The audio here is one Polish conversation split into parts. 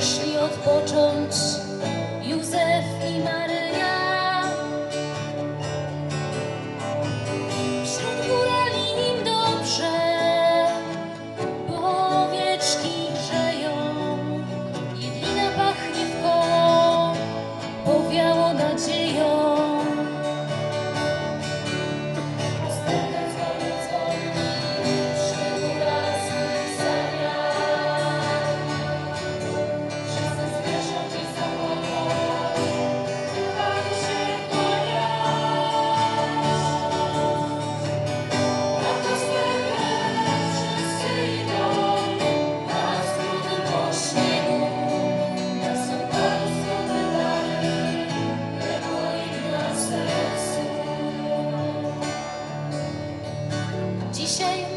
przyszli odpocząć Józef i Maryja.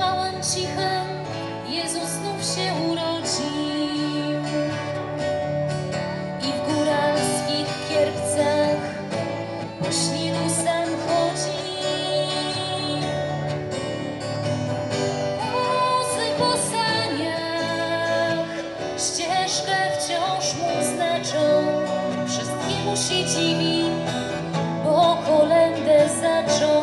Małym cichym Jezus znów się urodził i w góralskich kierpcach po śniegu sam chodzi. Wozy po saniach ścieżkę wciąż mu znaczą. Wszystkiemu się dziwi, bo kolędę zaczął.